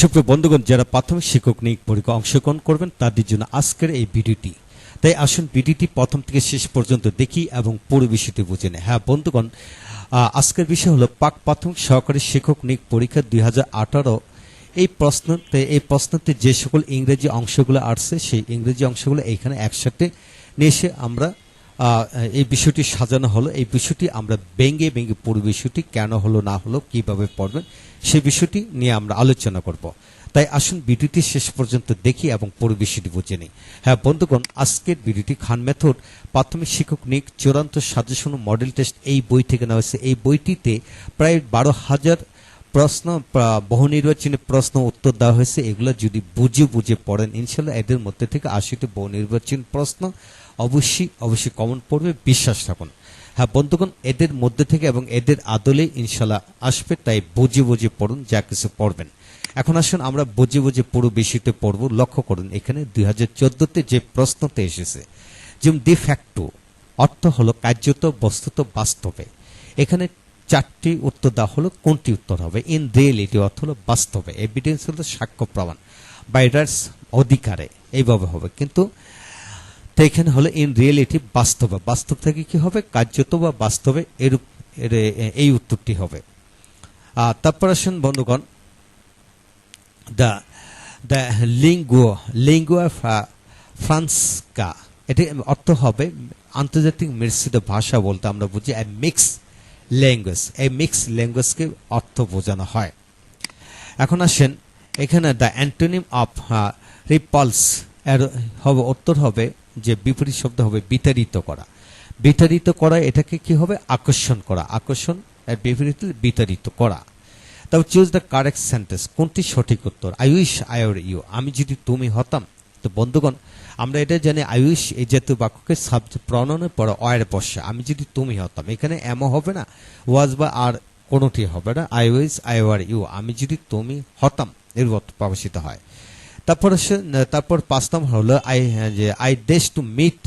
সুপ্রিয় বন্ধুগণ, যারা প্রাথমিক শিক্ষক নিয়োগ পরীক্ষা অংশগ্রহণ করবেন, তাদের জন্য আজকের এই ভিডিওটি। তাই আসুন ভিডিওটি প্রথম থেকে শেষ পর্যন্ত দেখি এবং পুরো বিষয়টি বুঝে নেই। হ্যাঁ বন্ধুগণ আজকের বিষয় হলো পাক প্রাথমিক সহকারী শিক্ষক নিয়োগ পরীক্ষা দুই হাজার আঠারো। এই প্রশ্নতে এই প্রশ্নতে যে সকল ইংরেজি অংশগুলো আসছে, সেই ইংরেজি অংশগুলো এইখানে একসাথে নিয়ে এসে আমরা এই বিষয়টি সাজানো হলো। এই বিষয়টি আমরা ব্যঙ্গে ব্যঙ্গে পুরো বিষয়টি কেন হলো, না হলো, কীভাবে পড়বেন সেই বিষয়টি নিয়ে আমরা আলোচনা করব। তাই আসুন ভিডিওটি শেষ পর্যন্ত দেখি এবং পুরো বিষয়টি বুঝে নিই। হ্যাঁ বন্ধুগণ, আজকের ভিডিওটি খান মেথড, প্রাথমিক শিক্ষক নিক চূড়ান্ত সাজেশন মডেল টেস্ট এই বই থেকে নেওয়া হয়েছে। এই বইটিতে প্রায় বারো হাজার প্রশ্ন, প্রা- বহু নির্বাচনী প্রশ্ন উত্তর দেওয়া হয়েছে। এগুলো যদি বুঝে বুঝে পড়েন, ইনশাল্লাহ এদের মধ্যে থেকে আশিটি বহু নির্বাচনী প্রশ্ন অবশ্যই অবশ্যই কমন পড়বে, বিশ্বাস থাকুন হ্যাঁ বন্ধুগণ, এদের মধ্যে থেকে এবং এদের আদলে ইনশাল্লাহ আসবে, তাই বুঝে বুঝে পড়ুন, যা কিছু পড়বেন। এখন আসুন, আমরা বুঝে বুঝে পুরো বিষয়টি পড়ব। লক্ষ্য করুন, এখানে দুই হাজার চোদ্দতে যে প্রশ্নতে এসেছে যেমন ডি ফ্যাক্টো অর্থ হলো কার্যত, বস্তুত, বাস্তবে। এখানে চারটি উত্তর দেওয়া হলো, কোনটি উত্তর হবে? ইন রিয়েলিটি অর্থ হলো বাস্তবে। এভিডেন্স হলো সাক্ষ্য প্রমাণ। বাইরার্স অধিকারে, এইভাবে হবে। কিন্তু তো এখানে হলো ইন রিয়েলিটি বাস্তব। বাস্তব থেকে কি হবে? কার্যত বা বাস্তবে এরূপ, এর- এই উত্তরটি হবে। তারপর আসুন বন্ধুগণ the the lingua lingua franca এটি অর্থ হবে আন্তর্জাতিক মিশ্রিত ভাষা বলতে আমরা বুঝি এ মিক্স ল্যাঙ্গুয়েজ এই মিক্স ল্যাঙ্গুয়েজকে অর্থ বোঝানো হয়। এখন আসেন, এখানে দ্য অ্যান্টোনিম অফ রিপালস এর, হবে, উত্তর হবে যে বিপরীত শব্দ হবে বিতাড়িত করা। বিতাড়িত করা এটাকে কি হবে? আকর্ষণ করা। আকর্ষণ এর বিপরীত বিতাড়িত করা। তাও চুজ দ্য কারেক্ট সেন্টেন্স কোনটি সঠিক উত্তর? আই ওর ইউ আমি যদি তুমি হতাম। তো বন্ধুগণ, আমরা এটা জানি উইশ এই জাতীয় বাক্যকে সাবজেক্ট প্রণয়নের পরে অয়ের বসে আমি যদি তুমি হতাম। এখানে এমও হবে না ওয়াজ বা আর কোনোটি হবে না। I wish I were you আমি যদি তুমি হতাম, এর অর্থ প্রকাশিত হয়। তারপর তারপর পাঁচ নম্বর হলো আই যে I dies to meet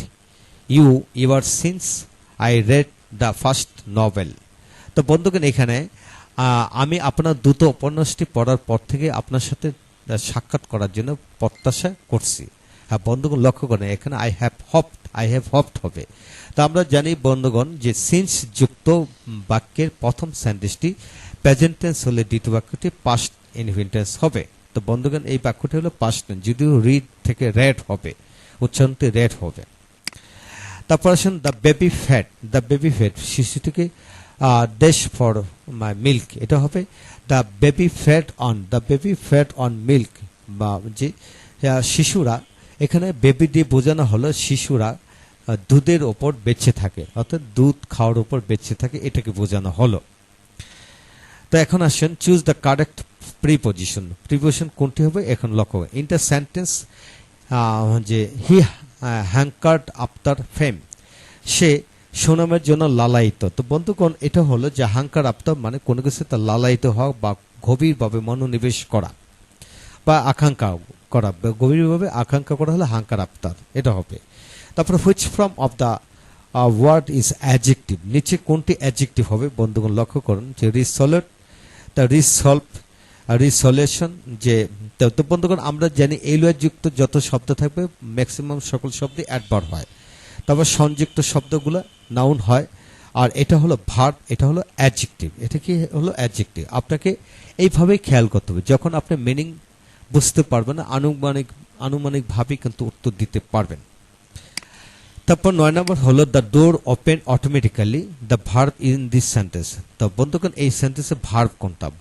you your since I read the first novel তো বন্ধুগণ, এখানে আমি আপনার দ্রুত উপন্যাসটি পড়ার পর থেকে আপনার সাথে সাক্ষাৎ করার জন্য প্রত্যাশা করছি। হ্যাঁ বন্ধুগণ, লক্ষ্য করেন, এখানে I have hopped I have hopped হবে। তো আমরা জানি, বন্ধুগণ, যে সিন্স যুক্ত বাক্যের প্রথম সেন্টেন্সটি প্রেজেন্ট টেন্স হলে দ্বিতীয় বাক্যটি পাস্ট ইনভেন্টেন্স হবে। তো বন্ধুগণ, এই বাক্যটি হলো পাস্ট যদিও রিড থেকে রেড হবে, উচ্চারণটি রেড হবে। তারপর আসুন, the baby fat the baby fat শিশুটিকে ড্যাশ ফর মাই মিল্ক এটা হবে, the baby fat on the baby fat on milk বা যে শিশুরা, এখানে বেবি দিয়ে বোঝানো হলো, শিশুরা দুধের ওপর বেঁচে থাকে, অর্থাৎ দুধ খাওয়ার উপর বেঁচে থাকে, এটাকে বোঝানো হলো। তো এখন আসেন, choose the correct preposition preposition কোনটি হবে? এখন লক্ষ্য ইন্টার সেন্টেন্স যে হি হ্যাঙ্কার্ড আফটার ফেম সে সুনামের জন্য লালায়িত। তো বন্ধুগণ, এটা হলো যে হাঙ্কার আফতার মানে কোনো কিছু তার লালায়িত হওয়া বা গভীরভাবে মনোনিবেশ করা বা আকাঙ্ক্ষা করা। গভীরভাবে আকাঙ্ক্ষা করা হলে হাঙ্কার আফতার এটা হবে। তারপরে which from of the word is adjective নিচে কোনটি অ্যাজেক্টিভ হবে? বন্ধুগণ, লক্ষ্য করুন যে রিসলভ দ্য রিসলভ রিসলেশন, যে তো বন্ধুগণ, আমরা জানি এলওয়ার যুক্ত যত শব্দ থাকবে ম্যাক্সিমাম সকল শব্দে অ্যাডভার হয়। তারপর সংযুক্ত শব্দগুলো নাউন হয়, আর এটা হলো ভার্ব এটা হলো অ্যাডজেক্টিভ এটা কি হলো অ্যাডজেক্টিভ আপনাকে এইভাবেই খেয়াল করতে হবে। যখন আপনি মিনিং বুঝতে পারবেন আনুমানিক আনুমানিকভাবেই কিন্তু উত্তর দিতে পারবেন। তারপর নয় নম্বর হলো the door open automatically the verb in this sentence তো বন্ধুগণ এই সেন্টেন্সে ভার্ব কোনটা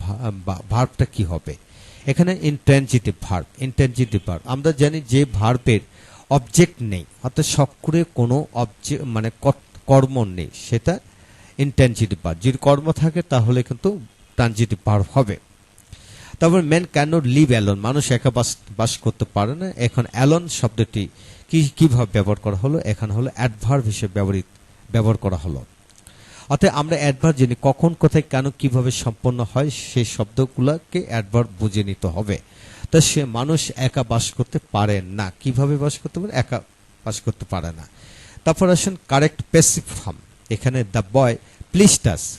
ভার্বটা কি হবে এখানে ইনটেনজিটিভ ভার্ব ইনটেনজিটিভ ভার্ব আমরা জানি যে ভার্বের অবজেক্ট নেই অর্থাৎ সক্রিয় কোনো অবজেক্ট মানে কর- কর্ম নেই, সেটা ইনটেনজিটিভ ভার্ব যদি কর্ম থাকে, তাহলে কিন্তু ট্রানজিটিভ ভার্ব হবে। তারপর ম্যান ক্যানট লিভ অ্যালন মানুষ একা বাস বাস করতে পারে না। এখন অ্যালন শব্দটি কি কীভাবে ব্যবহার করা হলো? এখানে হলো অ্যাডভার্ব হিসেবে ব্যবহৃত, ব্যবহার করা হলো। অতএব আমরা অ্যাডভার্ব জানি কখন, কোথায়, কেন, কীভাবে সম্পন্ন হয়, সেই শব্দগুলোকে অ্যাডভার্ব বুঝে নিতে হবে। তা সে মানুষ একা বাস করতে পারে না। কীভাবে বাস করতে পারে? একা বাস করতে পারে না। তারপর আসেন কারেক্ট পেসিভ ফর্ম এখানে দ্য বয় প্লিস্টাস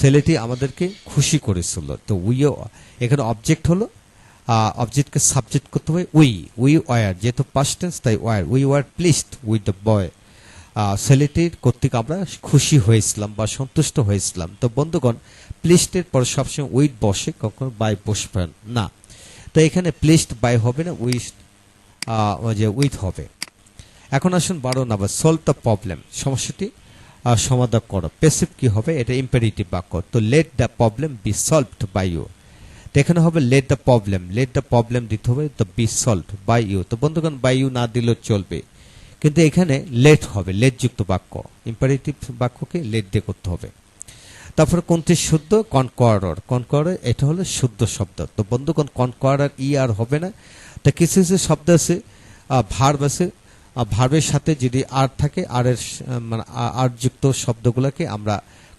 ছেলেটি আমাদেরকে খুশি করেছিল। তো উইও এখানে অবজেক্ট হলো অবজেক্টকে সাবজেক্ট করতে হবে উই উই ওয়ার যেহেতু পাস্ট টেন্স তাই were we were pleased with the boy ছেলেটির কর্তৃক আমরা খুশি হয়েছিলাম বা সন্তুষ্ট হয়েছিলাম। তো বন্ধুগণ প্লিস্টের পর সবসময় উইথ বসে, কখনো বাই বসবেন না। তো এখানে প্লিস্ট বাই হবে না উইথ যে উইথ হবে। এখন আসুন বারো নাম্বার সলভ দ্য প্রবলেম সমস্যাটি সমাধান করো। পেসিভ কি হবে? এটা ইম্পারেটিভ বাক্য। তো let the problem be solved by you এখানে হবে let the problem let the problem দিতে হবে the be solved by you তো বন্ধুগণ বাই ইউ না দিলেও চলবে। কিন্তু এখানে লেট হবে লেট যুক্ত বাক্য। ইম্পারেটিভ বাক্যকে লেট দিয়ে করতে হবে। তারপরে কোনটি শুদ্ধ? কনকোয়ারর কনকোয়ারর এটা হলো শুদ্ধ শব্দ। তো বন্ধুগণ কনকোয়ারর ই আর হবে না। তা কিছু কিছু শব্দ আছে ভার্ব আছে। ভার্বের সাথে যদি আর থাকে আর এর মানে আর যুক্ত শব্দগুলোকে আমরা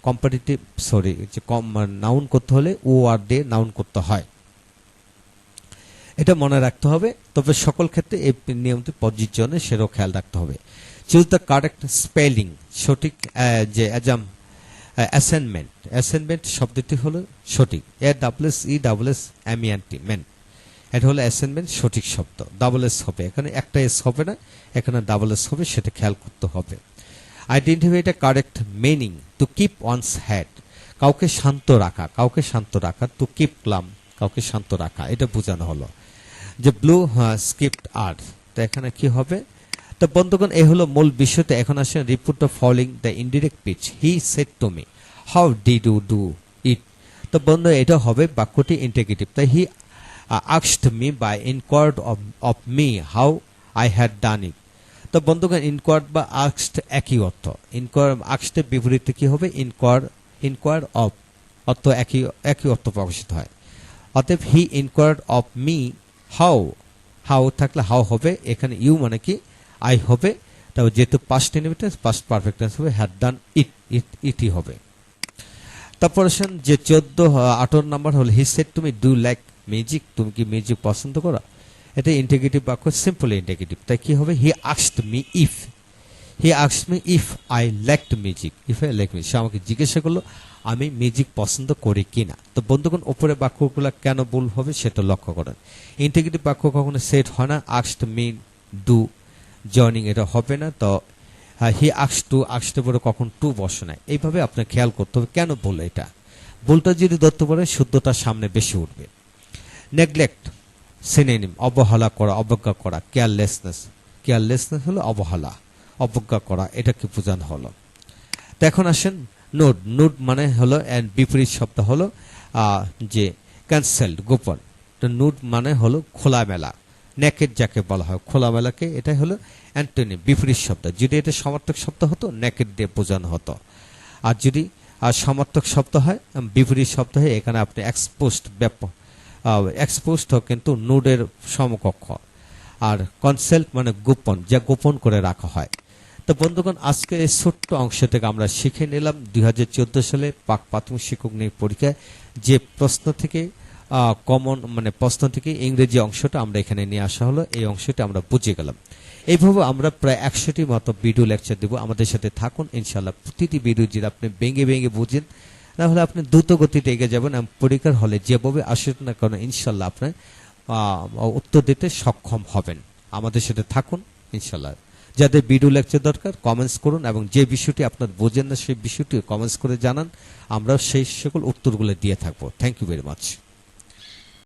কম্পারেটিভ সরি যে কম নাউন করতে হলে ও আর দিয়ে নাউন করতে হয়। এটা মনে রাখতে হবে, তবে সকল ক্ষেত্রে এই নিয়মটি প্রযোজ্য নয় সেটাও খেয়াল রাখতে হবে। চুজ দ্য কারেক্ট স্পেলিং সঠিক যে অ্যাজাম অ্যাসাইনমেন্ট অ্যাসাইনমেন্ট শব্দটি হলো সঠিক। A double S E double S M E T men এটা হলো অ্যাসাইনমেন্ট সঠিক শব্দ। ডাবল এস হবে, এখানে একটা এস হবে না, এখানে ডাবল এস হবে, সেটা খেয়াল করতে হবে। আইডেন্টিফাই এটা correct meaning to keep one's had কাউকে শান্ত রাখা, কাউকে শান্ত রাখা টু কিপ ক্লাম কাউকে শান্ত রাখা, এটা বোঝানো হলো। যে ব্লু স্কিপ্ট আর্ট তো এখানে কি হবে? তো বন্ধুগণ, এই হলো মূল বিষয়টা। এখন আসেন report of following the indirect speech he said to me how did you do it তো বন্ধু, এটা হবে বাক্যটি ইন্টিগ্রেটিভ তাই he আক্সড me by inquired of me how I had done it তো বন্ধুগণ ইনকোয়ার্ড বা আক্সড একই অর্থ। ইনকোয়ার আক্সডের বিপরীতে কি হবে? ইনকোয়ার ইনকোয়ার অফ অর্থ একই একই অর্থ প্রকাশিত হয়। অতএব he inquired of me how how থাকলে হাউ হবে। এখানে ইউ মানে কি? আই হবে। তবে যেহেতু পাস্ট ইনভিটেন্স পাস্ট পারফেক্ট টেন্স হবে হ্যাড ডান ইট ইট ইটই হবে। তারপর আসেন যে চোদ্দ আঠারো নাম্বার হলো হি সেট তুমি ডু লাইক মিউজিক তুমি কি মিউজিক পছন্দ করো? এটা ইন্টিগ্রেটিভ বাক্য সিম্পল ইন্টিগ্রেটিভ তাই কি হবে? হি আক্সড মি ইফ হি আক্সড me if I liked music if I like music সে আমাকে জিজ্ঞাসা করল, আমি মিউজিক পছন্দ করি কিনা? তো বন্ধুগণ, উপরে বাক্যগুলো কেন ভুল হবে সেটা লক্ষ্য করেন। ইন্টিগ্রেটিভ বাক্য কখনো সেট হয় না। আক্সড মি ডু জয়নিং এটা হবে না। তো হি আক্স টু আক্সতে পরে কখন টু বসে না এইভাবে আপনার খেয়াল করতে হবে। কেন বলে এটা? ভুলটা যদি ধরতে পারে শুদ্ধতার সামনে বেশি উঠবে। নেগলেক্ট সিনেনিম অবহেলা করা, অবজ্ঞা করা কেয়ারলেসনেস কেয়ারলেসনেস হলো অবহেলা, অবজ্ঞা করা এটা কি বোঝানো হলো। এখন আসেন নোট নোট মানে হলো বিপরীত শব্দ হলো যে ক্যান্সেলড গোপন। তো নোট মানে হলো খোলামেলা নেকেট যাকে বলা হয়। খোলামেলাকে এটাই হলো অ্যান্টনি বিপরীত শব্দ। যদি এটা সমর্থক শব্দ হতো নেকেট দিয়ে বোঝানো হতো। আর যদি সমর্থক শব্দ হয় বিপরীত শব্দ হয়, এখানে আপনি এক্সপোস্ট ব্যাপক এক্সপোস্ট কিন্তু নুডের সমকক্ষ। আর কনসেল্ট মানে গোপন, যা গোপন করে রাখা হয়। তো বন্ধুগণ, আজকে এই ছোট্ট অংশ থেকে আমরা শিখে নিলাম দু হাজার চোদ্দ সালে পাক প্রাথমিক শিক্ষক নিয়োগ পরীক্ষায় যে প্রশ্ন থেকে কমন মানে প্রশ্ন থেকে ইংরেজি অংশটা আমরা এখানে নিয়ে আসা হলো, এই অংশটা আমরা বুঝে গেলাম। এইভাবে আমরা প্রায় একশোটি মতো ভিডিও লেকচার দেবো। আমাদের সাথে থাকুন ইনশাল্লাহ প্রতিটি ভিডিও যদি আপনি ভেঙে ভেঙে বুঝেন তাহলে আপনি দ্রুত গতিতে এগিয়ে যাবেন পরীক্ষার হলে যেভাবে আসুন না কেন, ইনশাল্লাহ আপনার উত্তর দিতে সক্ষম হবেন। আমাদের সাথে থাকুন, ইনশাল্লাহ। যাদের ভিডিও লেকচার দরকার কমেন্টস করুন এবং যে বিষয়টি আপনার বোঝেন না, সেই বিষয়টি কমেন্টস করে জানান। আমরা সেই সকল উত্তরগুলো দিয়ে থাকব। Thank you very much